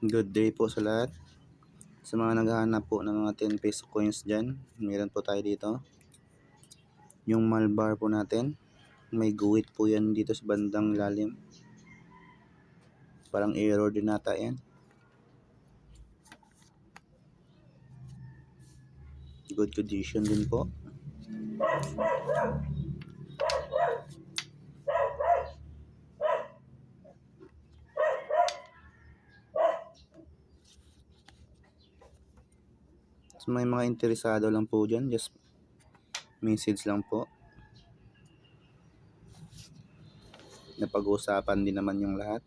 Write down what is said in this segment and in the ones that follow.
Good day po sa lahat. Sa mga naghahanap po ng mga 10 peso coins dyan, meron po tayo dito. Yung malbar po natin, may guhit po yan dito sa bandang lalim. Parang error din nata yan. Good condition din po. May mga interesado lang po dyan, just message lang po. Napag-uusapan din naman yung lahat.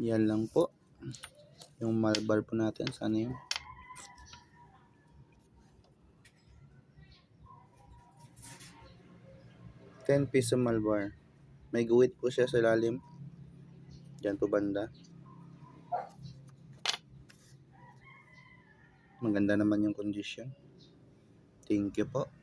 Yan lang po. Yung malbar po natin, sana yun. Ten piso malbar. May guhit po siya sa lalim. Diyan po banda. Maganda naman yung condition. Thank you po.